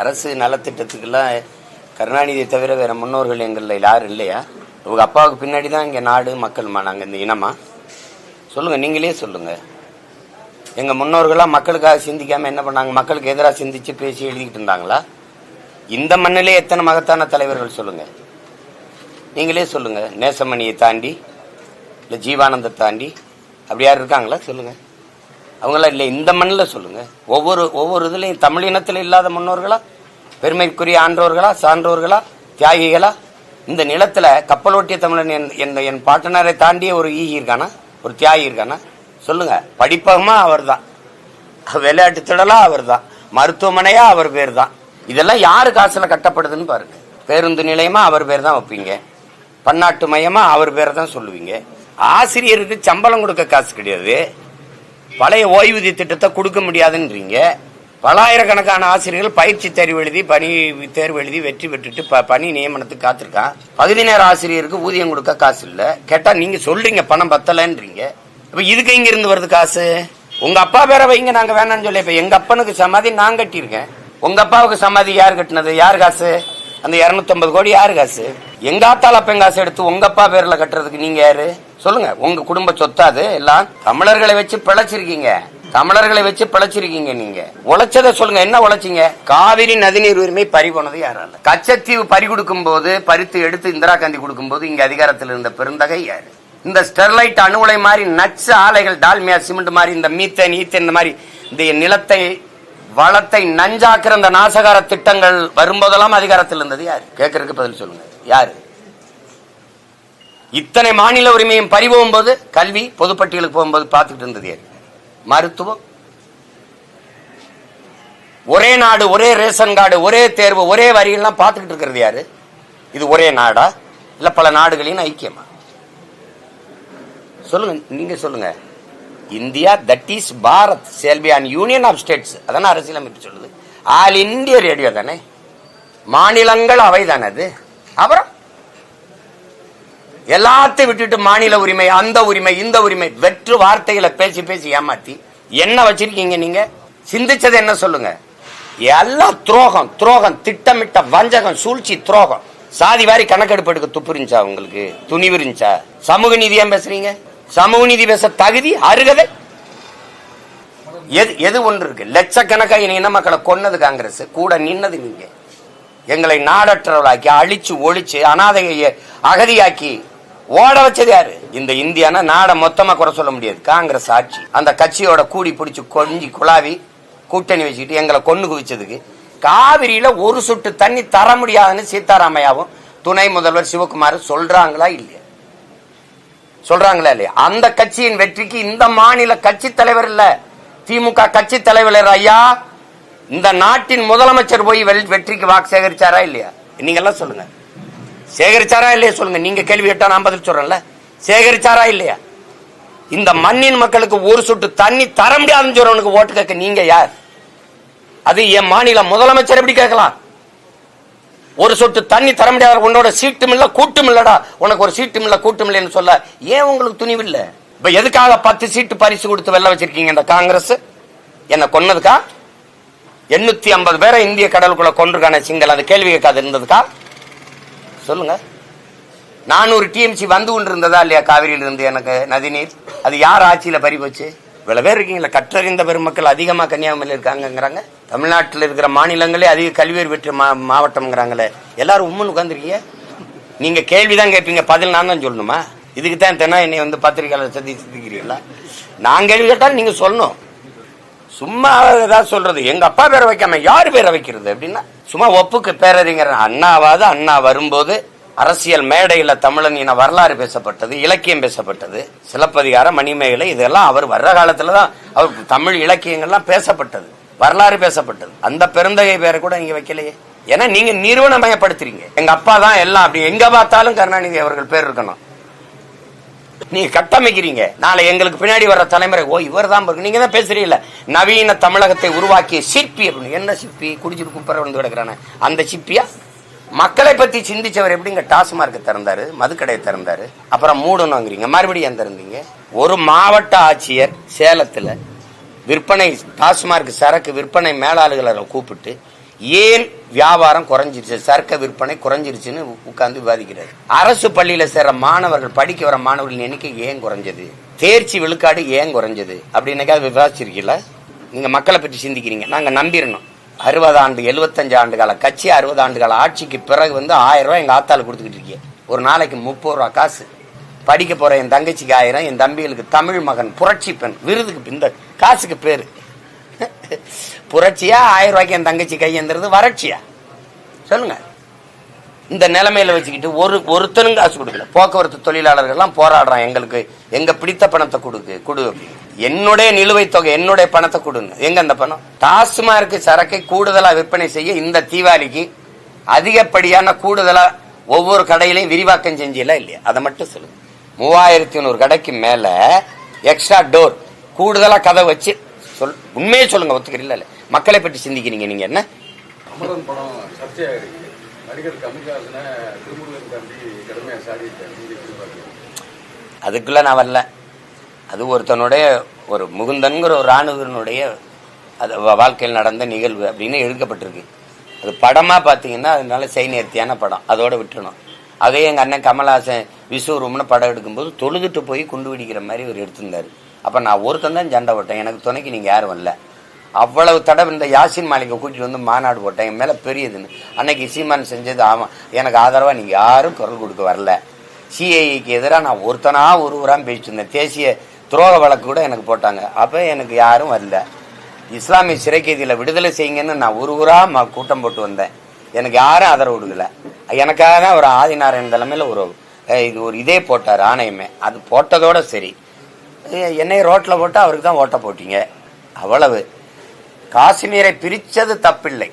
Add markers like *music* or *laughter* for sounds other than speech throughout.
அரசு நலத்திட்டத்துக்கெல்லாம் கருணாநிதியை தவிர வேற முன்னோர்கள் எங்களில் யாரும் இல்லையா? உங்க அப்பாவுக்கு பின்னாடி தான் இங்கே நாடு மக்கள்மா நாங்கள் இந்த இனமா? சொல்லுங்க நீங்களே சொல்லுங்க. எங்க முன்னோர்களாம் மக்களுக்காக சிந்திக்காம என்ன பண்ணாங்க? மக்களுக்கு எதிராக சிந்திச்சு பேசி எழுதிக்கிட்டு இருந்தாங்களா? இந்த மண்ணிலே எத்தனை மகத்தான தலைவர்கள் சொல்லுங்க. நீங்களே சொல்லுங்க. நேசமணியை தாண்டி இல்லை ஜீவானந்த தாண்டி அப்படி யார் இருக்காங்களா? சொல்லுங்கள் அவங்களாம் இல்லை இந்த மண்ணில் சொல்லுங்க. ஒவ்வொரு ஒவ்வொரு இதுலையும் தமிழ் இனத்தில் இல்லாத முன்னோர்களா? பெருமைக்குரிய ஆன்றோர்களா சான்றோர்களா தியாகிகளா? இந்த நிலத்தில் கப்பலோட்டிய தமிழன் என் என் என் பாட்டனரை தாண்டிய ஒரு ஈகி இருக்கானா? ஒரு தியாகி இருக்கானா? சொல்லுங்க. படிப்பகமாக அவர் தான் விளையாட்டு திடலாக அவர் தான் மருத்துவமனையாக அவர் பேர் தான் இதெல்லாம் யார் காசில் கட்டப்படுதுன்னு பாருங்க. பேருந்து நிலையமாக அவர் பேர் தான் வைப்பீங்க. பன்னாட்டு மையமாக அவர் பேரை தான் சொல்லுவீங்க. ஆசிரியருக்கு சம்பளம் கொடுக்க காசு கிடையாது. பழைய ஓய்வூதிய திட்டத்தை கொடுக்க முடியாதுன்றீங்க. பலாயிரக்கணக்கான ஆசிரியர்கள் பயிற்சி தேர்வு எழுதி பணி தேர்வு எழுதி வெற்றி பெற்றுட்டு ப- பணி நியமனத்துக்கு காத்திருக்கான். பகுதி நேர ஆசிரியருக்கு ஊதியம் கொடுக்க காசு இல்லை. கேட்டா நீங்க சொல்றீங்க பணம் பத்தலன்றீங்க. இப்ப இதுக்கு எங்க இருந்து வருது காசு? உங்க அப்பா பேரை வைங்க நாங்க வேணாம்னு சொல்லி இப்ப எங்க அப்பனுக்கு சமாதி நான் கட்டியிருக்கேன். உங்க அப்பாவுக்கு சமாதி யார் கட்டினது? யார் காசு? அந்த 250 கோடி யாரு காசு? எங்க அத்தால அப்பன் காசு எடுத்து உங்க அப்பா பேர்ல கட்டுறதுக்கு நீங்க யாரு? சொல்லுங்க உங்க குடும்ப சொத்தாது எல்லாம் தமிழர்களை வச்சு பிழைச்சிருக்கீங்க. தமிழர்களை வச்சு பிழைச்சிருக்கீங்க நீங்க. உழைச்சதை சொல்லுங்க என்ன உழைச்சீங்க? காவிரி நதிநீர் உரிமை பறி போனது யாரால கச்சத்தீவு பறி கொடுக்கும் போது பறித்து எடுத்து இந்திரா காந்தி கொடுக்கும் போது இங்க அதிகாரத்தில் இருந்த பெருந்தகை யாரு? இந்த ஸ்டெர்லைட் அணு உலை மாதிரி நச்சு ஆலைகள் டால்மியா சிமெண்ட் மாதிரி இந்த மீத்தேன் ஈத்தேன் இந்த மாதிரி இந்த நிலத்தை வளத்தை நஞ்சாக்குற இந்த நாசகார திட்டங்கள் வரும்போதெல்லாம் அதிகாரத்தில் இருந்தது யாரு? கேட்கறதுக்கு பதில் சொல்லுங்க. யாரு? இத்தனை மாநில உரிமையும் பறி போகும்போது கல்வி பொதுப்பட்டியலுக்கு போகும்போது பார்த்துக்கிட்டு இருந்தது மருத்துவம். ஒரே நாடு ஒரே ரேஷன் கார்டு ஒரே தேர்வு ஒரே வரியெல்லாம் பார்த்துக்கிட்டு இருக்கிறது யாரு? இது ஒரே நாடா? இல்லை பல நாடுகளின் ஐக்கியமா? சொல்லுங்க நீங்க சொல்லுங்க. India that is Bharat shall be and union of states அதான அரசியலமைப்பு சொல்லுது. ஆல் இந்திய ரேடியோ தானே? மாநிலங்கள் அவை தானே அது? அப்புறம்? எல்லாத்தையும் விட்டுட்டு மாநில உரிமை அந்த உரிமை இந்த உரிமை வெற்று வார்த்தைகளை பேசி பேசி ஏமாத்தி என்ன வச்சிருக்கீங்க நீங்க? சிந்திச்சது என்ன சொல்லுங்க? எல்லாம் துரோகம் துரோகம் திட்டமிட்ட வஞ்சகம் சூழ்ச்சி துரோகம். சாதி வாரி கணக்கெடுப்பு எடுக்க துப்பு இருந்துச்சா உங்களுக்கு? துணிவு இருந்துச்சா? சமூக நீதி ஏன் பேசுறீங்க? சமூக நீதி பேச தகுதி அருகதை? எது எது ஒன்று இருக்கு? லட்சக்கணக்காக இன இன மக்களை கொன்னது காங்கிரஸ். கூட நின்னது நீங்க. எங்களை நாடற்றவளாக்கி அழிச்சு ஒழிச்சு அனாதையை அகதியாக்கி ஓட வச்சது யாரு? இந்த இந்தியானா நாடை மொத்தமா குறை சொல்ல முடியாது. காங்கிரஸ் ஆட்சி. அந்த கட்சியோட கூடி பிடிச்சி கொஞ்சி குழாவி கூட்டணி வச்சுக்கிட்டு எங்களை கொண்டு குவிச்சதுக்கு காவிரியில ஒரு சொட்டு தண்ணி தர முடியாதுன்னு சீதாராமையாவும் துணை முதல்வர் சிவகுமார் சொல்றாங்களா இல்லையா? சொல்றாங்களா இல்லையா? அந்த கட்சியின் வெற்றிக்கு இந்த மாநில கட்சி தலைவர் இல்ல. திமுக கட்சி தலைவர் ஐயா இந்த நாட்டின் முதலமைச்சர் போய் வெற்றிக்கு வாக்கு சேகரிச்சாரா இல்லையா? நீங்க எல்லாம் சொல்லுங்க. சேகரிச்சாரா இல்லையா சொல்லுங்க. நீங்க கேள்வி கேட்டா நான் பதில் சொல்றேன்ல. சேகரிச்சாரா இல்லையா? இந்த மண்ணின் மக்களுக்கு ஒரு சொட்டு தண்ணி தர முடியாதுன்னு சொல்றவனுக்கு ஓட்டு கேட்க நீங்க யார்? அது என் மாநில முதலமைச்சர் எப்படி கேட்கலாம்? ஒரு சொட்டு தண்ணி தர முடியாத உன்னோட சீட்டும் இல்ல கூட்டும் இல்லடா. உனக்கு ஒரு சீட்டும் இல்ல கூட்டும் இல்லைன்னு சொல்ல. ஏன் உங்களுக்கு துணிவு இல்ல? இப்ப எதுக்காக பத்து சீட்டு பரிசு கொடுத்து வெள்ள வச்சிருக்கீங்க இந்த காங்கிரஸ்? என்ன கொன்னதுக்கா? எண்ணூத்தி ஐம்பது பேரை இந்திய கடலுக்குள்ள கொண்டிருக்கான சிங்கள். அந்த கேள்வி கேட்காது இருந்ததுக்கா? சொல்லுங்க. நானூறு டிஎம்சி வந்து கொண்டு இருந்ததா இல்லையா காவிரியில் இருந்து எனக்கு நதிநீர்? அது யார் ஆட்சியில் பறிபோச்சு இவ்வளோ பேர் இருக்கீங்களா கற்றறிந்த பெருமக்கள் அதிகமாக கன்னியாகுமரியில் இருக்காங்கங்கிறாங்க. தமிழ்நாட்டில் இருக்கிற மாநிலங்களே அதிக கல்வியர் பெற்ற மா மாவட்டம்ங்கிறாங்களே. எல்லாரும் உம்முன்னு உட்காந்துருக்கீங்க நீங்க கேள்விதான் கேட்பீங்க பதில் நான் தான் சொல்லணுமா? இதுக்கு தான் தினம் என்னை வந்து பத்திரிகையாளர் சந்தி சிந்திக்கிறீங்களா நான் கேள்வி கேட்டாலும் நீங்கள் சொல்லணும். சும்மா ஏதாவது சொல்றது. எங்க அப்பா பேரை வைக்காம யார் பேரை வைக்கிறது? அப்படின்னா சும்மா ஒப்புக்கு பேரறிஞர் அண்ணாவாது அண்ணா வரும்போது அரசியல் மேடையில தமிழன் இன வரலாறு பேசப்பட்டது இலக்கியம் பேசப்பட்டது சிலப்பதிகாரம் மணிமேகலை இதெல்லாம் அவர் வர்ற காலத்தில் தான் அவர் தமிழ் இலக்கியங்கள்லாம் பேசப்பட்டது வரலாறு பேசப்பட்டது. அந்த பெருந்தகை பேரை கூட நீங்க வைக்கலையே. ஏன்னா நீங்க நிறுவனமயப்படுத்துறீங்க. எங்க அப்பா தான் எல்லாம் அப்படி எங்க பார்த்தாலும் கருணாநிதி அவர்கள் பேர் இருக்கணும். நீங்க கட்டமைக்கிறீங்க. நாளை எங்களுக்கு பின்னாடி வர்ற தலைமுறை ஓ இவர் தான் நீங்க தான் பேசுறீங்கல்ல? நவீன தமிழகத்தை உருவாக்கிய சிற்பி அப்படின்னு. என்ன சிற்பி? குடிச்சிட்டு குப்பரை வந்து கிடக்குறானே. அந்த சிப்பியா மக்களை பத்தி சிந்திச்சவர் எப்படிங்க? டாஸ்மார்க் திறந்தாரு மதுக்கடையை திறந்தாரு. அப்புறம் மூடணுங்கிறீங்க மறுபடியும் திறந்தீங்க? ஒரு மாவட்ட ஆட்சியர் சேலத்தில் விற்பனை டாஸ்மார்க் சரக்கு விற்பனை மேலாளர்களை கூப்பிட்டு ஏன் வியாபாரம் குறைஞ்சிருச்சு? சர்க்க விற்பனை குறைஞ்சிருச்சுன்னு உட்கார்ந்து விவாதிக்கிறார். அரசு பள்ளியில சேர்ற மாணவர்கள் படிக்க வர மாணவர்களின் எண்ணிக்கை ஏன் குறைஞ்சது? தேர்ச்சி விழுக்காடு ஏன் குறைஞ்சது? அப்படின்னாக்கா விவாதிச்சிருக்கீங்களா? நீங்க மக்களை பற்றி சிந்திக்கிறீங்க. நாங்க நம்பிடணும். அறுபது ஆண்டு எழுபத்தஞ்சு ஆண்டு கால கட்சி அறுபது ஆண்டு கால ஆட்சிக்கு பிறகு வந்து ஆயிரம் ரூபாய் எங்க ஆத்தால கொடுத்துக்கிட்டு இருக்கீங்க. ஒரு நாளைக்கு முப்பது ரூபா காசு. படிக்க போற என் தங்கச்சிக்கு ஆயிரம் என் தம்பிகளுக்கு தமிழ் மகன் புரட்சி பெண் விருதுக்கு இந்த காசுக்கு பேரு. புரட்சியா ஆயிரம் ரூபாய்க்கு என் தங்கச்சி கையெந்திரது வறட்சியா? சொல்லுங்க. இந்த நிலைமையில வச்சுக்கிட்டு ஒரு ஒருத்தனும் காசு கொடுக்கல. போக்குவரத்து தொழிலாளர்கள்லாம் போராடுறான். எங்களுக்கு எங்க பிடித்த பணத்தை கொடுக்கு கொடு என்னுடைய நிலுவைத் தொகை என்னுடைய பணத்தை கொடுங்க. எங்க அந்த பணம்? டாஸ்மார்க் சரக்கை கூடுதலா விற்பனை செய்ய இந்த தீபாவளிக்கு அதிகப்படியான கூடுதலா ஒவ்வொரு கடையிலையும் விரிவாக்கம் செஞ்சீங்களா இல்லையா? அதை மட்டும் சொல்லுங்க. மூவாயிரத்தி நூறு கடைக்கு மேல எக்ஸ்ட்ரா டோர் கூடுதலா கதை வச்சு சொல் உண்மையே சொல்லுங்க ஒத்துக்கிறீங்களா இல்ல? மக்களை பற்றி சிந்திக்கிறீங்க நீங்க என்ன? அமரன் படம் சர்ச்சையாயிருக்கு நடிகர் கமல்ஹாசனை திருமுருகன் தாண்டி கடுமையாக சாடிட்டார். நீங்க எப்படி பார்க்குறீங்க? அதுக்குள்ள நான் வரல. அது ஒருத்தனுடைய ஒரு முகுந்தன்கிற ஒரு ராணுவனுடைய அது வாழ்க்கையில் நடந்த நிகழ்வு அப்படின்னு எழுதப்பட்டிருக்கு அது படமா பார்த்தீங்கன்னா அதனால செய் நேர்த்தியான படம். அதோட விட்டுறணும். அதே எங்க அண்ணன் கமல்ஹாசன் விஸ்வரூம்னு படம் எடுக்கும்போது தொழுதுட்டு போய் குண்டு வெடிக்கிற மாதிரி அவர் எடுத்திருந்தாரு. அப்போ நான் ஒருத்தன் தான் சண்டை போட்டேன். எனக்கு துணைக்கு நீங்கள் யாரும் வரல. அவ்வளவு தடவை இந்த யாசின் மாளிகை கூட்டிட்டு வந்து மாநாடு போட்டேன். என் மேலே பெரியதுன்னு. அன்னைக்கு சீமான் செஞ்சது ஆமாம் எனக்கு ஆதரவாக நீங்கள் யாரும் குரல் கொடுக்க வரல. சிஐக்கு எதிராக நான் ஒருத்தனாக ஒருவராம் பேசிட்டு இருந்தேன். தேசிய துரோக வழக்கு கூட எனக்கு போட்டாங்க. அப்போ எனக்கு யாரும் வரல. இஸ்லாமிய சிறை விடுதலை செய்யுங்கன்னு நான் ஒரு ஊராக ம- கூட்டம் போட்டு வந்தேன். எனக்கு யாரும் ஆதரவு கொடுக்கல. எனக்காக தான் ஒரு ஆதிநாராயண தலைமையில் ஒரு இது ஒரு இதே போட்டார் ஆணையமே. அது போட்டதோட சரி. என்னை ரோட்டில் போட்டு அவருக்கு தான் ஓட்ட போட்டீங்க. அவ்வளவு. காஷ்மீரை பிரித்தது தப்பில்லை.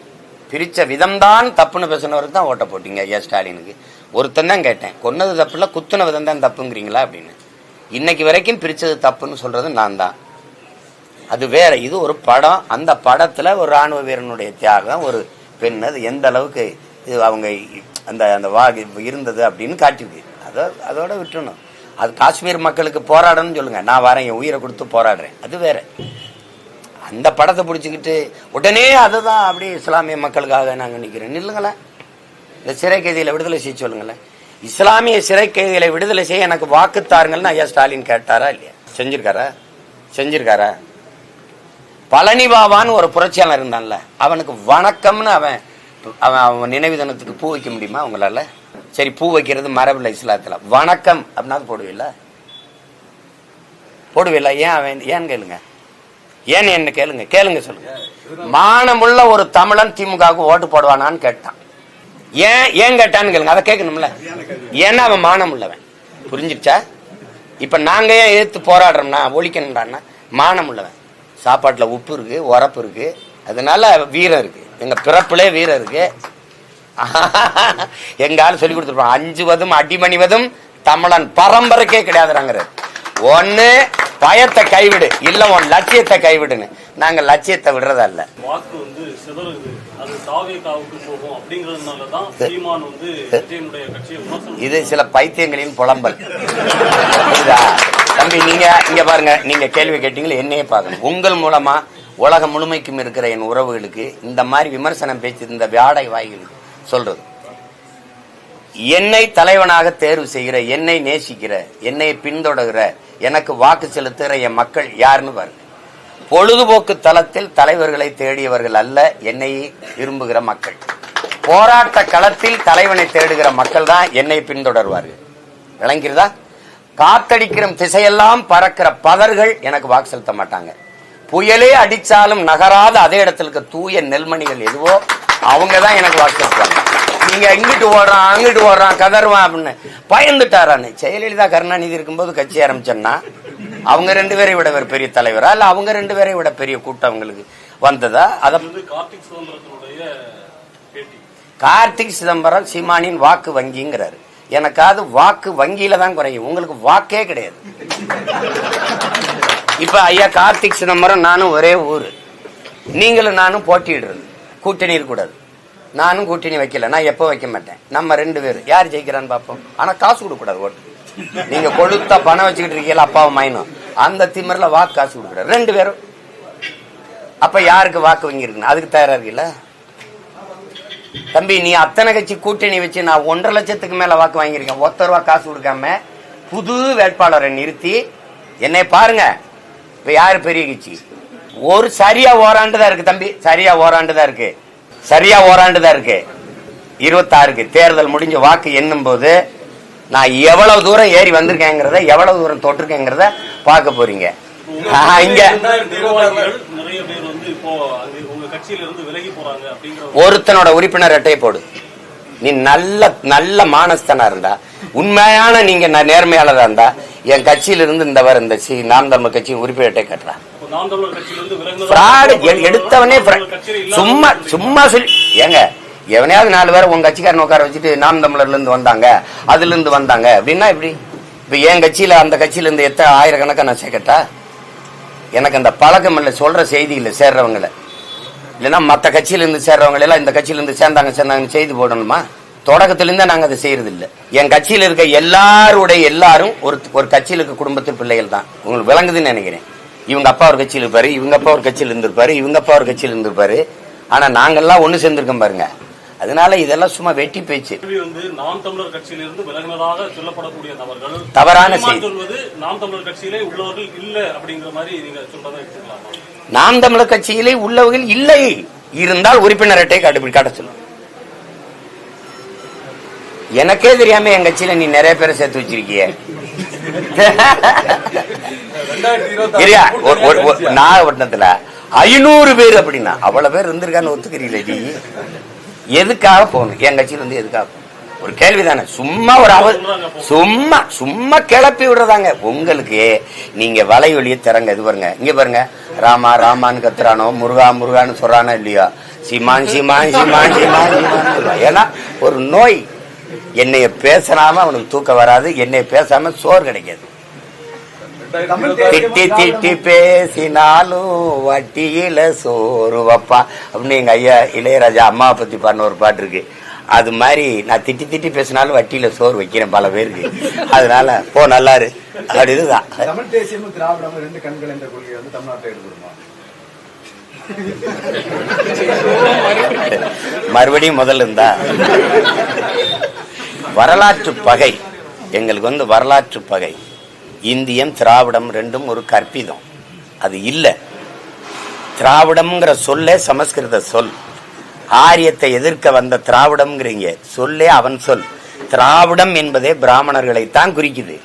பிரித்த விதம்தான் தப்புன்னு பேசினவருக்கு தான் ஓட்ட போட்டீங்க ஏ ஸ்டாலினுக்கு. ஒருத்தன் தான் கேட்டேன் கொன்னது தப்பில்ல குத்துன விதம் தான் தப்புங்கிறீங்களா? அப்படின்னு. இன்னைக்கு வரைக்கும் பிரித்தது தப்புன்னு சொல்கிறது நான் தான். அது வேற இது ஒரு படம். அந்த படத்தில் ஒரு ராணுவ வீரனுடைய தியாகம் ஒரு பெண் அது எந்த அளவுக்கு இது அவங்க அந்த அந்த வா இருந்தது அப்படின்னு காட்டிருக்கு அதோ அதோட விட்டுறணும். அது காஷ்மீர் மக்களுக்கு போராடணும்னு சொல்லுங்க. நான் வரேன் என் உயிரை கொடுத்து போராடுறேன். அது வேற. அந்த படத்தை பிடிச்சிக்கிட்டு உடனே அதுதான் அப்படி இஸ்லாமிய மக்களுக்காக நாங்கள் நிற்கிறோம் நில்லுங்களேன். இந்த சிறை கைதிகளை விடுதலை செய்ய சொல்லுங்களேன். இஸ்லாமிய சிறை கைதிகளை விடுதலை செய்ய எனக்கு வாக்கு தாருங்கள்னு ஐயா ஸ்டாலின் கேட்டாரா இல்லையா? செஞ்சிருக்காரா? செஞ்சிருக்காரா? பழனி பாபான்னு ஒரு புரட்சியாளர் இருந்தான்ல. அவனுக்கு வணக்கம்னு அவன் அவன் அவன் நினைவு தினத்துக்கு பூ வைக்க முடியுமா அவங்களால சரி பூ வைக்கிறது மரபில்லை இஸ்லாத்தில். வணக்கம் அப்படின்னா போடுவீல்ல? போடுவில்ல? ஏன் அவன் ஏன் கேளுங்க? ஏன் என்ன கேளுங்க? கேளுங்க சொல்லுங்க. மானமுள்ள ஒரு தமிழன் திமுகவுக்கு ஓட்டு போடுவானான்னு கேட்டான். ஏன் ஏன் கேட்டான்னு கேளுங்க. அதை கேட்கணும்ல. ஏன்னா அவன் மானம் உள்ளவன் புரிஞ்சிருச்சா? இப்ப நாங்க ஏன் எதிர்த்து போராடுறோம்னா ஒழிக்கணும்டான்னா மானம் உள்ளவன் சாப்பாட்டுல உப்பு இருக்கு உரப்பு இருக்கு. அதனால வீரம் இருக்கு. எங்க பிறப்புலே வீரம் இருக்கு. *laughs* எங்க ஆள் சொல்லி கொடுத்துருப்பான் அஞ்சுவதும் அடிமணிவதும் தமிழன் பரம்பரைக்கே கிடையாதுறாங்கிறது ஒண்ணு பயத்தை கைவிடு. இல்ல உன் லட்சியத்தை கைவிடுன்னு. நாங்க லட்சியத்தை விடுறதா இல்ல இது சில பைத்தியங்களின் புலம்பல். புரியுதா? தம்பி நீங்க இங்க பாருங்க. நீங்க கேள்வி கேட்டீங்களா என்னையே பார்க்கணும் உங்கள் மூலமா உலகம் முழுமைக்கும் இருக்கிற என் உறவுகளுக்கு இந்த மாதிரி விமர்சனம் பேச்சு இந்த வியாடை வாய்களுக்கு சொல்றது. என்னை தலைவனாக தேர்வு செய்கிற என்னை நேசிக்கிற என்னை பின்தொடர்கிற எனக்கு வாக்கு செலுத்துகிற என் மக்கள் யாருன்னு பாருங்க. பொழுதுபோக்கு தளத்தில் தலைவர்களை தேடியவர்கள் அல்ல என்னை விரும்புகிற மக்கள். போராட்ட களத்தில் தலைவனை தேடுகிற மக்கள் தான் என்னை பின்தொடர்வார்கள். விளங்கிறதா காத்தடிக்கிற திசையெல்லாம் பறக்கிற பதர்கள் எனக்கு வாக்கு செலுத்த மாட்டாங்க. புயலே அடிச்சாலும் நகராத அதே இடத்துல இருக்க தூய நெல்மணிகள் எதுவோ அவங்க தான் எனக்கு வாக்கு செலுத்துவாங்க நீங்க இங்கிட்டு ஓடுறான் அங்கிட்டு ஓடுறான் கதறுவான் அப்படின்னு பயந்துட்டாரான்னு ஜெயலலிதா கருணாநிதி இருக்கும்போது கட்சி ஆரம்பிச்சோன்னா அவங்க ரெண்டு பேரை விட ஒரு பெரிய தலைவரா? இல்ல அவங்க ரெண்டு பேரை விட பெரிய கூட்டம் அவங்களுக்கு வந்ததா? அத கார்த்திக் சிதம்பரம் சீமானின் வாக்கு வங்கிங்கிறாரு. எனக்காவது வாக்கு வங்கியில தான் குறையும். உங்களுக்கு வாக்கே கிடையாது. இப்ப ஐயா கார்த்திக் சிதம்பரம் நானும் ஒரே ஊரு. நீங்களும் நானும் போட்டியிடுறது. கூட்டணி இருக்கக்கூடாது. நானும் கூட்டணி வைக்கல. நான் எப்போ வைக்க மாட்டேன். நம்ம ரெண்டு பேர். யார் ஜெயிக்கிறான்னு பார்ப்போம். ஆனால் காசு கொடுக்கக்கூடாது ஓட்டு. நீங்க கொளுத்த பணம் வச்சுக்கிட்டு இருக்கீங்களா அப்பாவும் மைனும். அந்த திமிரில் வாக்கு காசு கொடுக்கக்கூடாது. ரெண்டு பேரும். அப்ப யாருக்கு வாக்கு வங்கி இருக்குன்னு? அதுக்கு தயாரா இருக்குல்ல தம்பி நீ அத்தனை கட்சி கூட்டணி வச்சு நான் ஒன்றரை லட்சத்துக்கு மேல வாக்கு வாங்கியிருக்கேன். ஒத்த ரூபா காசு கொடுக்காம புது வேட்பாளரை நிறுத்தி என்னை பாருங்க. இப்ப யாரு பெரிய கட்சி? ஒரு சரியா ஓராண்டு தான் இருக்கு தம்பி. சரியா ஓராண்டு தான் இருக்கு. சரியா ஓராண்டு தான் இருக்கு. இருபத்தாறுக்கு தேர்தல் முடிஞ்ச வாக்கு எண்ணும் போது நான் எவ்வளவு தூரம் ஏறி வந்திருக்கேங்கிறத எவ்வளவு தூரம் தொட்டிருக்கேங்கிறத பார்க்க போறீங்க. இங்க. ஒருத்தனோட உறுப்பினர் அட்டையை போடு. நீ நல்ல நல்ல மானஸ்தனா இருந்தா உண்மையான நீங்க நேர்மையாளரா இருந்தா என் கட்சியில இருந்து இந்த வர இந்த சி நாம் தமிழ் கட்சி உறுப்பினர் அட்டை கட்டுறா. ஃப்ராடு எடுத்தவனே சும்மா சும்மா சொல்லி ஏங்க எவனையாவது நாலு பேரை உங்க கட்சிக்காரன் உட்கார வச்சுட்டு நாம் தமிழர்ல இருந்து வந்தாங்க அதுல இருந்து வந்தாங்க அப்படின்னா இப்படி இப்ப என் கட்சியில அந்த கட்சியில இருந்து எத்தனை ஆயிரக்கணக்கா நான் சேர்க்கட்டா? எனக்கு அந்த பழக்கம் இல்லை சொல்ற செய்தி இல்லை சேர்றவங்கள. இல்லைன்னா மற்ற கட்சியில இருந்து சேர்றவங்க எல்லாம் இந்த கட்சியில இருந்து சேர்ந்தாங்க சேர்ந்தாங்கன்னு செய்தி போடணுமா? தொடக்கத்துல இருந்தே நாங்க அதை செய்யறது இல்ல என் கட்சியில இருக்க எல்லாருடைய எல்லாரும் ஒரு ஒரு கட்சியில இருக்க குடும்பத்து பிள்ளைகள் தான். உங்களுக்கு விளங்குதுன்னு நினைக்கிறேன். இவங்க அப்பா ஒரு கட்சியில் இருப்பாரு இவங்க அப்பா ஒரு கட்சியில் இருந்திருப்பாரு இவங்க அப்பா ஒரு கட்சியில் இருந்திருப்பாரு. ஆனா நாங்கெல்லாம் ஒண்ணு சேர்ந்திருக்கோம் பாருங்க. அதனால இதெல்லாம் சும்மா வெட்டி பேச்சு. தவறான செய்தி. நாம் தமிழர் கட்சியிலே உள்ளவர்கள் இல்ல இருந்தால் உறுப்பினர் அட்டை கண்டுபிடி காட்ட சொல்லும் எனக்கே தெரியாம என் கட்சியில நீ நிறைய பேரை சேர்த்து வச்சிருக்கிய. சரியா நாகப்பட்டினத்துல ஐநூறு பேர் அப்படின்னா அவ்வளவு பேர் இருந்திருக்கான்னு ஒத்துக்கிறீங்களே எதுக்காக போகணும்? என் கட்சியில வந்து எதுக்காக போகணும்? ஒரு கேள்விதானே. சும்மா ஒரு அவ சும்மா சும்மா கிளப்பி விடுறதாங்க. உங்களுக்கு நீங்க வலைவெளியை திறங்க. இது பாருங்க. இங்க பாருங்க. ராமா ராமான்னு கத்துறானோ முருகா முருகான்னு சொல்றானோ இல்லையோ? சீமான் சீமான் சீமான் சீமான். ஏன்னா ஒரு நோய் என்னைய பேசினாம அவனுக்கு தூக்கம் வராது என்னைய பேசாம சோறு கிடைக்காது. திட்டி திட்டி பேசினாலும் வட்டியில சோறு வப்பா. அப்படின்னு எங்க ஐயா இளையராஜா அம்மாவை பத்தி பாடின ஒரு பாட்டு இருக்கு. அது மாதிரி நான் திட்டி திட்டி பேசினாலும் வட்டியில சோறு வைக்கிறேன் பல பேருக்கு. அதனால போ நல்லாரு அப்படி மறுபடியும் முதல்ல இருந்தா. வரலாற்று பகை. எங்களுக்கு வந்து வரலாற்று பகை. இந்தியம் திராவிடம் ரெண்டும் ஒரு கற்பிதம். அது இல்லை. திராவிடம்ங்கிற சொல்லே சமஸ்கிருத சொல். ஆரியத்தை எதிர்க்க வந்த திராவிடம்ங்கிறீங்க. சொல்லே அவன் சொல். திராவிடம் என்பதே பிராமணர்களைத்தான் குறிக்குது.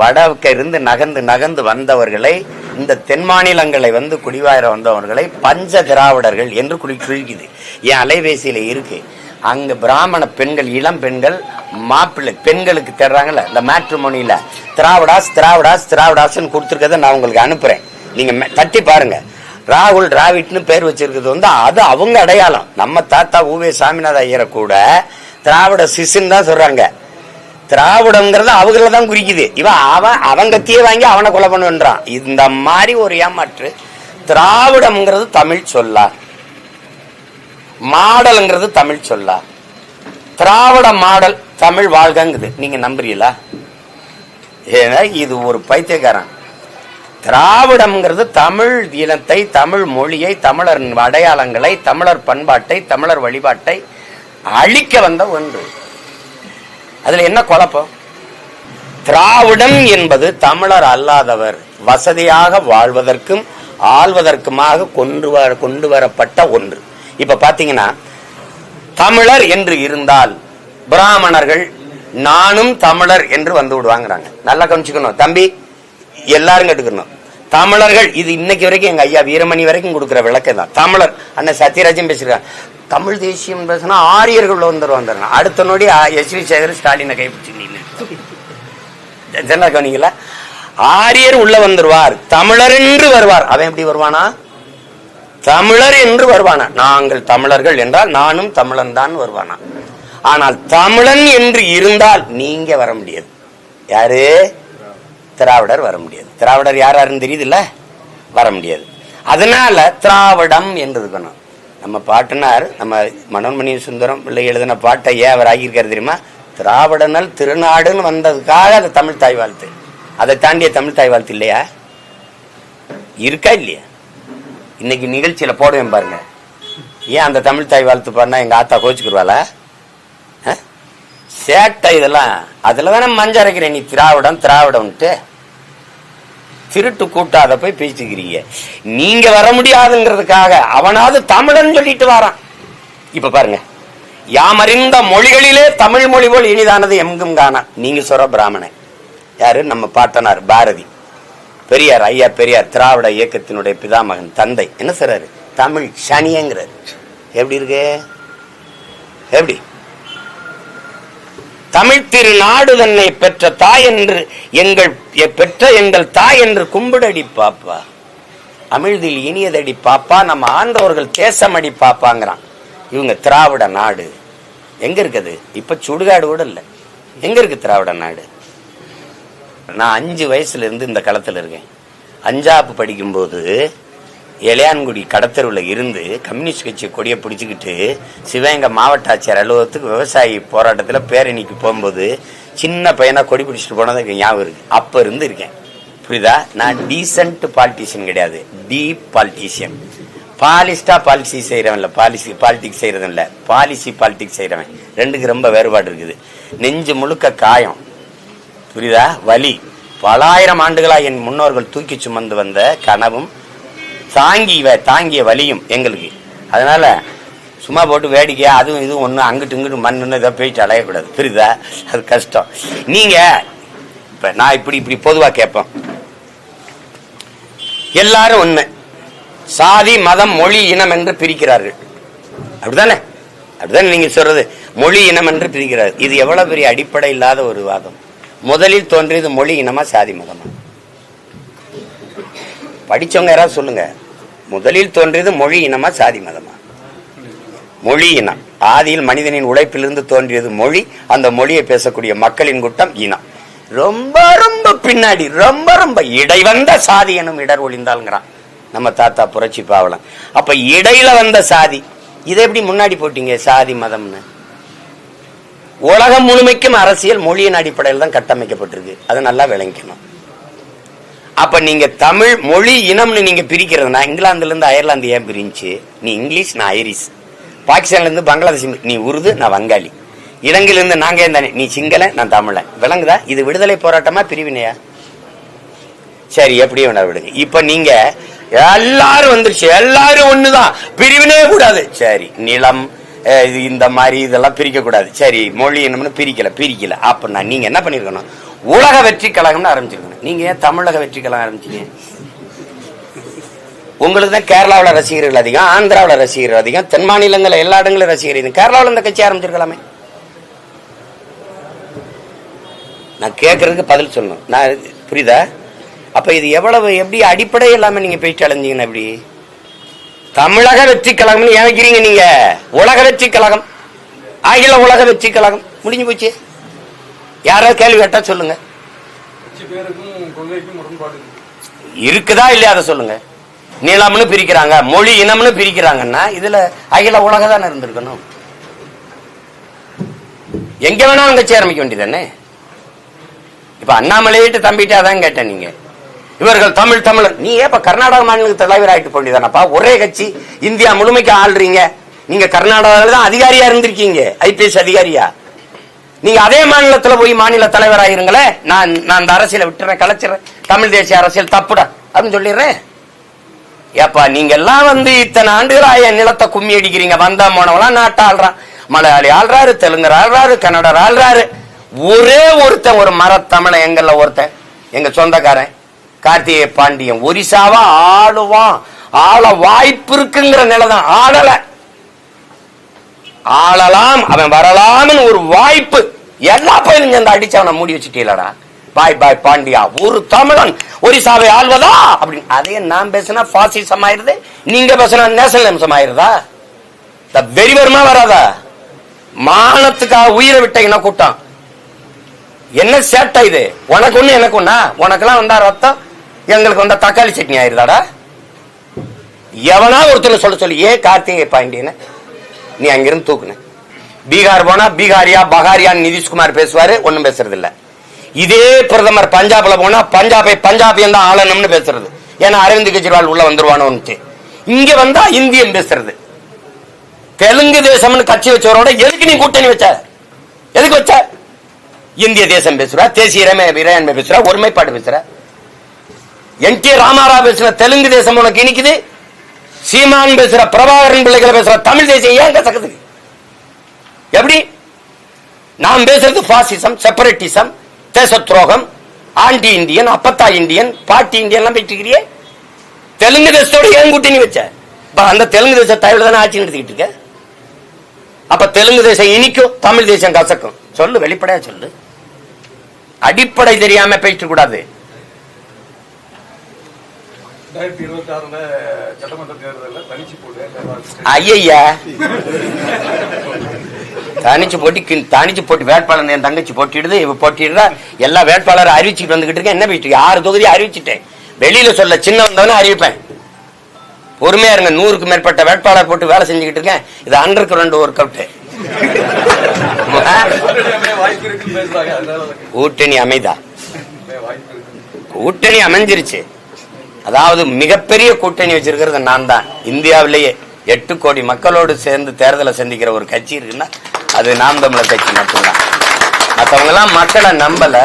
வடக்க இருந்து நகர்ந்து நகர்ந்து வந்தவர்களை இந்த தென் மாநிலங்களை வந்து குடிவாயிர வந்தவர்களை பஞ்ச திராவிடர்கள் என்று குறி குறிக்குது என் அலைபேசியில் இருக்கு. அங்கே பிராமண பெண்கள் இளம் பெண்கள் மாப்பிள்ளை பெண்களுக்கு தேடுறாங்கல்ல இந்த மேட்ரிமோனியில திராவிடாஸ் திராவிடாஸ் திராவிடாஸ்ன்னு கொடுத்துருக்கத நான் உங்களுக்கு அனுப்புறேன். நீங்க மெ- தட்டி பாருங்க. ராகுல் டிராவிட்னு பேர் வச்சிருக்கிறது வந்து அது அவங்க அடையாளம். நம்ம தாத்தா ஊவே சாமிநாத ஐயரை கூட திராவிட சிசுன்னு தான் சொல்றாங்க. திராவிடங்கிறது அவங்கள தான் குறிக்குது. இவன் அவன் அவன் கத்தியே வாங்கி அவனை கொலை பண்ணுன்றான். இந்த மாதிரி ஒரு ஏமாற்று திராவிடம்ங்கிறது தமிழ் சொல்லா மாடல்ங்கிறது தமிழ் சொல்லா திராவிட மாடல் தமிழ் வாழ்கங்குது. நீங்க நம்புறீங்களா? ஏன்னா இது ஒரு பைத்தியக்காரன். திராவிடம்ங்கிறது தமிழ் இனத்தை தமிழ் மொழியை தமிழர் அடையாளங்களை தமிழர் பண்பாட்டை தமிழர் வழிபாட்டை அழிக்க வந்த ஒன்று. அதுல என்ன குழப்பம்? திராவிடம் என்பது தமிழர் அல்லாதவர். வசதியாக வாழ்வதற்கும் ஆள்வதற்குமாக கொண்டு வர கொண்டு வரப்பட்ட ஒன்று. இப்ப பாத்தீங்கன்னா தமிழர் என்று இருந்தால் பிராமணர்கள் நானும் தமிழர் என்று வந்து விடுவாங்கிறாங்க. நல்லா கவனிச்சுக்கணும். தம்பி எல்லாரும் கேட்டுக்கணும். தமிழர்கள் இது இன்னைக்கு வரைக்கும் எங்க ஐயா வீரமணி வரைக்கும் கொடுக்குற விளக்கம் தான். தமிழர் அண்ணன் சத்யராஜன் பேசுறாங்க தமிழ் தேசியம் பேசினா ஆரியர்கள் உள்ள வந்துருவாங்க அடுத்த நொடி எஸ் வி சேகர் ஸ்டாலினை கைப்பிடிச்சு நின்னு. கவனிங்களா ஆரியர் உள்ள வந்துருவார் தமிழர் என்று வருவார். அவன் எப்படி வருவானா? தமிழர் என்று வருவானா? நாங்கள் தமிழர்கள் என்றால் நானும் தமிழன் தான் வருவானா? ஆனால் தமிழன் என்று இருந்தால் நீங்க வர முடியாது. யாரு? திராவிடர் வர முடியாது. திராவிடர் யார் யாருன்னு தெரியுதுல்ல? வர முடியாது. அதனால திராவிடம் என்று இருக்கணும் நம்ம பாட்டுனார் நம்ம மனோன்மணி சுந்தரம் பிள்ளை எழுதின பாட்டை ஏன் அவர் ஆகியிருக்காரு தெரியுமா? திராவிடனல் திருநாடுன்னு வந்ததுக்காக அது தமிழ் தாய் வாழ்த்து. அதை தாண்டிய தமிழ் தாய் வாழ்த்து இல்லையா? இருக்கா இல்லையா? இன்னைக்கு நிகழ்ச்சியில போடுவேன் பாருங்க. ஏன் அந்த தமிழ் தாய் வாழ்த்து பாருனா எங்க ஆத்தா கோச்சுக்குருவாளா? ஆ? சேட்டை இதெல்லாம். அதுல தானே மஞ்சள் அரைக்கிறேன் நீ திராவிடம் திராவிடம்ட்டு திருட்டு கூட்டாத போய் பேசிக்கிறீங்க. நீங்க வர முடியாதுங்கிறதுக்காக அவனாவது தமிழன் சொல்லிட்டு வாரான். இப்ப பாருங்க. யாமறிந்த மொழிகளிலே தமிழ் மொழி போல் இனிதானது எங்கும் காணா. நீங்க சொல்ற பிராமணன் யாரு? நம்ம பாட்டனார் பாரதி. பெரியார் ஐயா பெரியார் திராவிட இயக்கத்தினுடைய பிதாமகன் தந்தை. என்ன சொல்றாரு? தமிழ் சனியங்கிறாரு. எப்படி இருக்கு? எப்படி? தமிழ் திருநாடு தன்னை பெற்ற தாய் என்று எங்கள் பெற்ற எங்கள் தாய் என்று கும்பிடடி பாப்பா. அமிழ்தில் இனியதடி பாப்பா நம்ம ஆண்டவர்கள் தேசமடி பாப்பாங்கிறான். இவங்க திராவிட நாடு. எங்க இருக்குது? இப்ப சுடுகாடு கூட இல்லை. எங்க இருக்கு திராவிட நாடு? நான் அஞ்சு வயசுல இருந்து இந்த களத்தில் இருக்கேன். அஞ்சாப்பு படிக்கும்போது இளையான்குடி கடத்தருவில் இருந்து கம்யூனிஸ்ட் கட்சி கொடியை பிடிச்சிக்கிட்டு சிவகங்கை மாவட்ட ஆட்சியர் அலுவலகத்துக்கு விவசாயி போராட்டத்தில் பேரணிக்கு போகும்போது சின்ன பையனாக கொடி பிடிச்சிட்டு போனது எனக்கு ஞாபகம் இருக்கு. அப்போ இருந்து இருக்கேன். புரியுதா? நான் டீசன்ட் பாலிட்டிஷியன் கிடையாது. டீப் பாலிட்டிஷியன் பாலிஸ்டா பாலிசி செய்கிறவன் இல்லை பாலிசி பாலிட்டிக்ஸ் செய்கிறதும் இல்லை பாலிசி பாலிட்டிக்ஸ் செய்கிறவன் ரெண்டுக்கு ரொம்ப வேறுபாடு இருக்குது. நெஞ்சு முழுக்க காயம். புரியுதா? வலி. பலாயிரம் ஆண்டுகளாக என் முன்னோர்கள் தூக்கி சுமந்து வந்த கனவும் தாங்கி வ- தாங்கிய வலியும் எங்களுக்கு. அதனால சும்மா போட்டு வேடிக்கையா அதுவும் இதுவும் ஒன்று அங்கிட்டு இங்கிட்டு மண்ணுன்னு இதை போயிட்டு அலையக்கூடாது. புரியுதா? அது கஷ்டம். நீங்க இப்ப நான் இப்படி இப்படி பொதுவாக கேட்பேன் எல்லாரும் ஒண்ணு. சாதி மதம் மொழி இனம் என்று பிரிக்கிறார்கள். அப்படிதானே அப்படிதானே நீங்க சொல்றது? மொழி இனம் என்று பிரிக்கிறார் இது எவ்வளவு பெரிய அடிப்படை இல்லாத ஒரு வாதம். முதலில் தோன்றியது மொழி இனமா சாதி மதமா? படித்தவங்க யாராவது சொல்லுங்க. முதலில் தோன்றியது மொழி இனமா சாதி மதமா? மொழி இனம். ஆதியில் மனிதனின் உழைப்பிலிருந்து தோன்றியது மொழி அந்த மொழியை பேசக்கூடிய மக்களின் கூட்டம் இனம். ரொம்ப ரொம்ப பின்னாடி ரொம்ப ரொம்ப இடைவந்த சாதி எனும் இடர் ஒழிந்தாலுங்கிறான் நம்ம தாத்தா புரட்சி பாவலம் அப்ப இடையில வந்த சாதி இதை எப்படி முன்னாடி போட்டீங்க சாதி மதம்னு? உலகம் முழுமைக்கும் அரசியல் மொழியின் அடிப்படையில் தான் கட்டமைக்கப்பட்டிருக்கு. அதை நல்லா விளங்கிக்கணும். அப்ப நீங்க தமிழ் மொழி இனம்னு நீங்க பிரிக்கிறதுனா இங்கிலாந்துல இருந்து அயர்லாந்து ஏன் பிரிஞ்சு? நீ இங்கிலீஷ் நான் ஐரிஷ். பாகிஸ்தான்ல இருந்து பங்களாதேஷ் நீ உருது நான் வங்காளி. இலங்கையில இருந்து நாங்க ஏன் தானே? நீ சிங்களன் நான் தமிழன். விளங்குதா? இது விடுதலை போராட்டமா பிரிவினையா? சரி எப்படி வேணா விடுங்க. இப்ப நீங்க எல்லாரும் வந்துருச்சு. எல்லாரும் ஒண்ணுதான். பிரிவினே கூடாது. சரி நிலம் இது இந்த மாதிரி இதெல்லாம் பிரிக்க கூடாது சரி மொழி என்னம்னு பிரிக்கல பிரிக்கல. அப்படின்னா நீங்க என்ன பண்ணிருக்கணும்? உலக வெற்றி கழகம்னு ஆரம்பிச்சிருக்கணும் நீங்க ஏன் தமிழக வெற்றி கழகம் ஆரம்பிச்சீங்க? உங்களுக்கு தான் கேரளாவில் ரசிகர்கள் அதிகம் ஆந்திராவில் ரசிகர்கள் அதிகம் தென் மாநிலங்களில் எல்லா இடங்களும் ரசிகர்கள் கேரளாவில் இந்த கட்சி ஆரம்பிச்சிருக்கலாமே. நான் கேட்கறதுக்கு பதில் சொல்லணும். நான் புரியுதா? அப்போ இது எவ்வளவு எப்படி அடிப்படை இல்லாமல் நீங்கள் பேச்சு அலைஞ்சீங்கன்னா எப்படி? தமிழக வெற்றி கழகம்னு ஏன் வைக்கிறீங்க நீங்கள் உலக வெற்றி கழகம். அகில உலக வெற்றி கழகம். முடிஞ்சு போச்சு. யாராவது கேள்வி கேட்டா சொல்லுங்க. இருக்குதா இல்லையா அதை சொல்லுங்க. நிலம்னு பிரிக்கிறாங்க மொழி இனம்னு பிரிக்கிறாங்கன்னா இதுல அகில உலக தானே இருந்திருக்கணும். எங்க வேணாலும் கட்சி ஆரம்பிக்க வேண்டியதானே இப்ப அண்ணாமலையிட்டு தம்பிட்டு அதான் கேட்டேன் நீங்க. இவர்கள் தமிழ் தமிழர். நீ ஏப்ப கர்நாடக மாநில தலைவர் ஆயிட்டு போண்டியதானப்பா ஒரே கட்சி. இந்தியா முழுமைக்கு ஆள்றீங்க. நீங்க கர்நாடகாவில் தான் அதிகாரியா இருந்திருக்கீங்க. ஐபிஎஸ் அதிகாரியா? நீங்க அதே மாநிலத்துல போய் மாநில தலைவராக ஆயிருங்களே நான் நான் அந்த அரசியலை விட்டுறேன் கலைச்சிடறேன் தமிழ் தேசிய அரசியல் தப்புடா. அப்படின்னு சொல்லிடுறேன். ஏப்பா நீங்க எல்லாம் வந்து இத்தனை ஆண்டுகளா என் நிலத்தை கும்மி அடிக்கிறீங்க. வந்தா போனவெல்லாம் நாட்டை ஆள்றான். மலையாளி ஆள்றாரு தெலுங்கர் ஆள்றாரு கன்னடர் ஆள்றாரு. ஒரே ஒருத்தன் ஒரு மரத்தமிழன் எங்கல்ல ஒருத்தன். எங்க சொந்தக்காரன் கார்த்திகை பாண்டியன். ஒரிசாவா ஆளுவான். ஆள வாய்ப்பு இருக்குங்கிற நிலைதான். ஆடலை ஆளலாம் அவன் வரலாம்னு ஒரு வாய்ப்பு. எல்லா பயிலும் இந்த அடிச்சு அவனை மூடி வச்சுட்டீங்களடா பாய் பாய் பாண்டியா ஒரு தமிழன் ஒரிசாவை ஆள்வதா? அப்படின்னு அதே நான் பேசினா பாசிசம் ஆயிருது நீங்க பேசினா நேஷனலிசம் ஆயிருதா? இந்த வெறி வருமா வராதா? மானத்துக்காக உயிரை விட்ட இன கூட்டம்? என்ன சேட்டை இது? உனக்கு ஒண்ணு எனக்கு ஒண்ணா? உனக்கெல்லாம் வந்தா ரத்தம் எங்களுக்கு வந்தா தக்காளி சட்னி ஆயிருதாடா? எவனா ஒருத்தர் சொல்ல சொல்லி ஏன் கார்த்திகை பாண்டியன்னு? நீ அங்கிருந்து தூக்குன. பீகார் போனா பீகாரியா பகாரியான்னு நிதிஷ்குமார் பேசுவாரு ஒன்னும் பேசுறது இல்ல இதே பிரதமர் பஞ்சாப்ல போனா பஞ்சாபை பஞ்சாபியன் தான் ஆளணும்னு பேசுறது. ஏன்னா அரவிந்த் கெஜ்ரிவால் உள்ள வந்துருவானோன்னு இங்க வந்தா இந்தியன் பேசுறது. தெலுங்கு தேசம்னு கட்சி வச்சவரோட எதுக்கு நீ கூட்டணி வச்ச? எதுக்கு வச்ச? இந்திய தேசம் பேசுற தேசிய இறையாண்மை பேசுற ஒருமைப்பாடு பேசுற. என் கே ராமாராவ் பேசுற தெலுங்கு தேசம் உனக்கு இனிக்குது சீமான் பேசுற பிரபாகரன் பிள்ளைகளை பேசுற தமிழ் தேசியம் ஏன் கசக்குது எப்படி? நாம் பேசுறது பாசிசம் செப்பரேட்டிசம் தேச துரோகம் ஆண்டி இந்தியன் அப்பத்தா இந்தியன் பாட்டி இந்தியன் எல்லாம் போயிட்டு தெலுங்கு தேசத்தோட ஏன் கூட்டணி வச்ச? அந்த தெலுங்கு தேச தலைவர் தானே ஆட்சி நடத்திக்கிட்டு இருக்க? அப்ப தெலுங்கு தேசம் இனிக்கும் தமிழ் தேசம் கசக்கும். சொல்லு வெளிப்படையா சொல்லு. அடிப்படை தெரியாம பேசிட்டு கூடாது. ரெண்டாயிரத்தி இருபத்தி ஆறுல சட்டமன்ற தேர்தலில் தனிச்சு போட்டு ஐயா தனிச்சு போட்டி தனிச்சு போட்டி வேட்பாளர் என் தங்கச்சி போட்டிடுது இவ போட்டிடுறா. எல்லா வேட்பாளரும் அறிவிச்சுட்டு வந்துகிட்டு இருக்கேன். என்ன இருக்கு? ஆறு தொகுதி அறிவிச்சிட்டேன். வெளியில சொல்ல சின்ன வந்தவன அறிவிப்பேன். பொறுமையா இருங்க. நூறுக்கு மேற்பட்ட வேட்பாளர் போட்டு வேலை செஞ்சுக்கிட்டு இருக்கேன். இது அண்டர் கிரவுண்ட் ஒர்க் அவுட் கூட்டணி அமைதா? கூட்டணி அமைஞ்சிருச்சு. அதாவது மிகப்பெரிய கூட்டணி வச்சிருக்கிறது நான் தான் இந்தியாவிலேயே எட்டு கோடி மக்களோடு சேர்ந்து தேர்தலை சந்திக்கிற ஒரு கட்சி இருக்குன்னா அது நாம் தமிழர் கட்சி மட்டும்தான். மற்றவங்க எல்லாம் மக்களை நம்பல.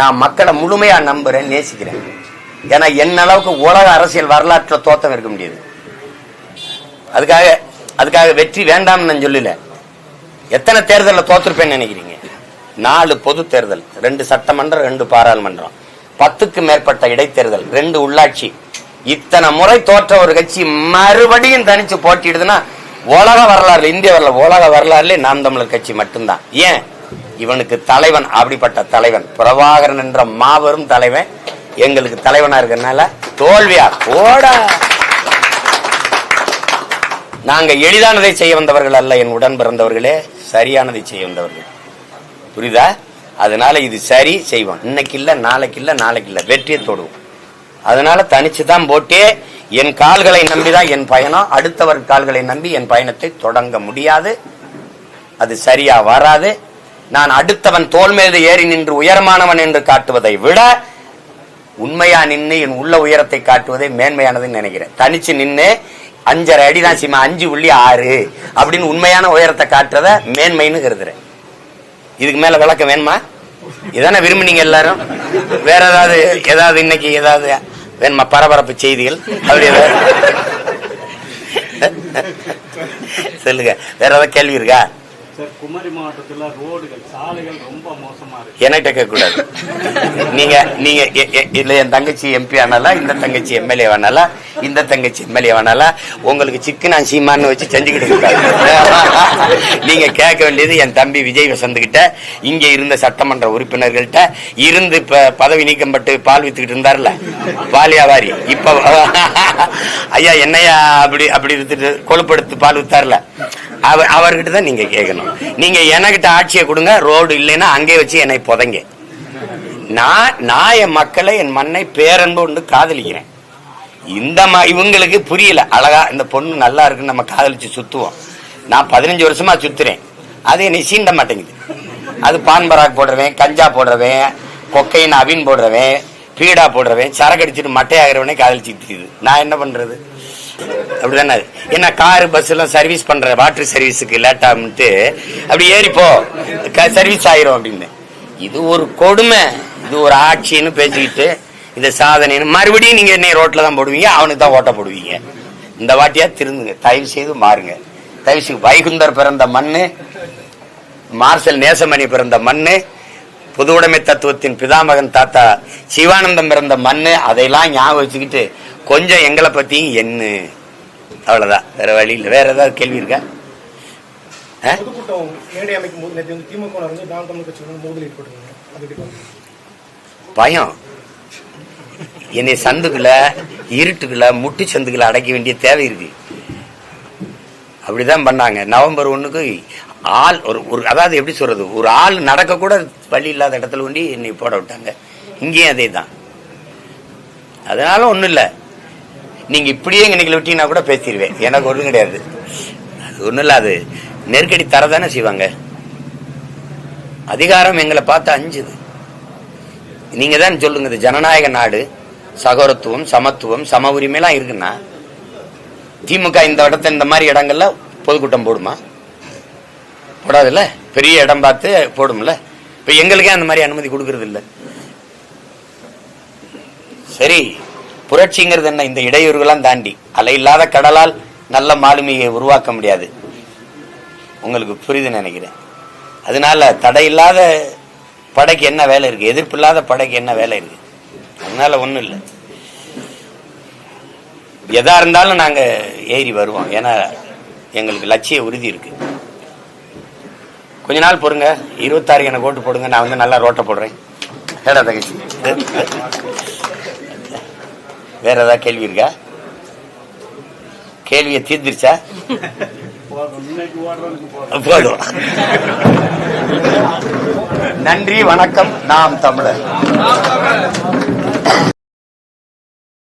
நான் மக்களை முழுமையா நம்புறேன் நேசிக்கிறேன். ஏன்னா என்ன அளவுக்கு உலக அரசியல் வரலாற்றில் தோத்தம் இருக்க முடியாது. அதுக்காக அதுக்காக வெற்றி வேண்டாம்னு நான் சொல்லல. எத்தனை தேர்தலில் தோத்துருப்பேன்னு நினைக்கிறீங்க? நாலு பொது தேர்தல் ரெண்டு சட்டமன்றம் ரெண்டு பாராளுமன்றம். பத்துக்கு மேற்பட்ட இடைத்தேர்தல் ரெண்டு உள்ளாட்சி. இத்தனை முறை தோற்ற ஒரு கட்சி மறுபடியும் தனிச்சு போட்டிடுதுன்னா உலக வரலாறு இந்திய வரலாறு உலக வரலாறுல நாம் தமிழர் கட்சி மட்டும்தான். ஏன்? இவனுக்கு தலைவன் அப்படிப்பட்ட தலைவன். பிரபாகரன் என்ற மாபெரும் தலைவன் எங்களுக்கு தலைவனா இருக்கறனால தோல்வியா போடா நாங்க எளிதானதை செய்ய வந்தவர்கள் அல்ல என் உடன் பிறந்தவர்களே சரியானதை செய்ய வந்தவர்கள். புரியுதா? அதனால இது சரி செய்வோம். இன்னைக்கு இல்லை நாளைக்கு இல்லை நாளைக்கு இல்லை வெற்றியை தொடுவோம். அதனால தனிச்சு தான் போட்டே என் கால்களை நம்பிதான் என் பயணம். அடுத்தவர் கால்களை நம்பி என் பயணத்தை தொடங்க முடியாது. அது சரியா வராது. நான் அடுத்தவன் தோல் மீது ஏறி நின்று உயரமானவன் என்று காட்டுவதை விட உண்மையா நின்று என் உள்ள உயரத்தை காட்டுவதே மேன்மையானதுன்னு நினைக்கிறேன். தனிச்சு நின்று அஞ்சரை அடி தான் சீமா அஞ்சு புள்ளி ஆறு அப்படின்னு உண்மையான உயரத்தை காட்டுறத மேன்மைன்னு கருதுறேன். இதுக்கு மேல விளக்கம் வேணுமா? இதானே விரும்புனீங்க எல்லாரும்? வேற ஏதாவது ஏதாவது இன்னைக்கு ஏதாவது வேணுமா? பரபரப்பு செய்திகள்? அப்படி ஏதாவது *laughs* சொல்லுங்க. வேற ஏதாவது கேள்வி இருக்கா? சார் குமரி மாவட்டத்துல ரோடுகள் சாலைகள் ரொம்ப மோசமா இருக்கு. என்கிட்ட கேட்க கூடாது நீங்கள் நீங்க எ- எ- இல்ல என் தங்கச்சி எம்பி ஆனாலா இந்த தங்கச்சி எம்எல்ஏ ஆனாலா இந்த தங்கச்சி எம்எல்ஏ ஆனாலா உங்களுக்கு சிக்கன் சீமான்னு வச்சு செஞ்சுக்கிட்டு இருக்காரு நீங்கள் கேட்க வேண்டியது என் தம்பி விஜய் வசந்துக்கிட்ட இங்கே இருந்த சட்டமன்ற உறுப்பினர்கள்ட்ட இருந்து இப்போ பதவி நீக்கம் பட்டு பால் வித்துக்கிட்டு இருந்தார்ல பால் வியாபாரி. இப்ப ஐயா என்னையா அப்படி அப்படி வித்துட்டு கொழுப்படுத்து பால் வித்தார்ல? அவர் அவர்கிட்ட தான் நீங்கள் கேட்கணும். நீங்க எனக்கிட்ட ஆட்சியை கொடுங்க ரோடு இல்லைன்னா அங்கே வச்சு என்னை புதைங்க. நான் நான் என் மக்களை என் மண்ணை பேரன்பு ஒன்று காதலிக்கிறேன். இந்த ம- இவங்களுக்கு புரியல. அழகா இந்த பொண்ணு நல்லா இருக்குன்னு நம்ம காதலிச்சு சுத்துவோம். நான் பதினஞ்சு வருஷமா சுத்துறேன். அது என்னை சீண்ட மாட்டேங்குது. அது பான் பராக் போடுறவன் கஞ்சா போடுறவன் கொக்கையின் அவின் போடுறவன் பீடா போடுறவன் சரக்கு அடிச்சுட்டு மட்டையாகிறவனே காதலிச்சு நான் என்ன பண்றது? அப்படிதானே? அது. என்ன காரு பஸ் எல்லாம் சர்வீஸ் பண்ற வாட்டர் சர்வீஸுக்கு லேட் ஆகும்ட்டு அப்படி ஏறிப்போ சர்வீஸ் ஆயிரும் அப்படின்னு. இது ஒரு கொடுமை. இது ஒரு ஆட்சின்னு பேசிக்கிட்டு இந்த சாதனைன்னு மறுபடியும் நீங்க என்னை ரோட்ல தான் போடுவீங்க அவனுக்கு தான் ஓட்ட போடுவீங்க. இந்த வாட்டியா திருந்துங்க. தயவு செய்து மாறுங்க. தயவு செய்து வைகுந்தர் பிறந்த மண்ணு மார்சல் நேசமணி பிறந்த மண்ணு புது உடைமை தத்துவத்தின் பிதாமகன் தாத்தா சிவானந்தம் பிறந்த மண்ணு அதையெல்லாம் ஞாபகம் வச்சுக்கிட்டு கொஞ்சம் எங்களை பத்தியும் என்ன அவ்வளவுதான். வேற வழி இல்லை. வேற ஏதாவது கேள்வி இருக்கா? பயம். என்னை சந்துக்குள்ள இருட்டுக்குள்ள முட்டு சந்துக்குள்ள அடைக்க வேண்டிய தேவை இருக்கு. அப்படிதான் பண்ணாங்க. நவம்பர் ஒண்ணுக்கு ஆள் ஒரு ஒரு அதாவது எப்படி சொல்றது ஒரு ஆள் நடக்க கூட வழி இல்லாத இடத்துல கொண்டு என்னை போட விட்டாங்க. இங்கேயும் அதே தான் அதனால ஒன்றும் இல்லை. நீங்க இப்படியே இன்னைக்கு விட்டீங்கன்னா கூட பேசிடுவேன் எனக்கு ஒன்றும் கிடையாது. அது ஒன்றும் இல்லை அது நெருக்கடி தரதானே செய்வாங்க. அதிகாரம் எங்களை பார்த்து அஞ்சுது. நீங்க தான் சொல்லுங்க இது ஜனநாயக நாடு சகோரத்துவம் சமத்துவம் சம உரிமைலாம் இருக்குன்னா திமுக இந்த இடத்த இந்த மாதிரி இடங்கள்ல பொதுக்கூட்டம் போடுமா? போடாதுல்ல? பெரிய இடம் பார்த்து போடும்ல? இப்ப எங்களுக்கே அந்த மாதிரி அனுமதி கொடுக்கறது இல்ல சரி புரட்சிங்கிறது என்ன? இந்த இடையூறுகளாம் தாண்டி. அலை இல்லாத கடலால் நல்ல மாலுமியை உருவாக்க முடியாது. உங்களுக்கு புரியுது நினைக்கிறேன். அதனால தடை இல்லாத படைக்கு என்ன வேலை இருக்கு? எதிர்ப்பு இல்லாத படைக்கு என்ன வேலை இருக்கு? அதனால ஒண்ணும் இல்லை. எதா இருந்தாலும் நாங்க ஏறி வருவோம். ஏன்னா எங்களுக்கு லட்சிய உறுதி இருக்கு. கொஞ்ச நாள் பொறுங்க. இருபத்தாறு எனக்கு ஓட்டு போடுங்க. நான் வந்து நல்லா ரோட்டை போடுறேன். ஏடா தங்கச்சி. வேற ஏதாவது கேள்வி இருக்கா? கேள்வியை தீர்ந்துருச்சா போதும். நன்றி வணக்கம். நாம் தமிழர்.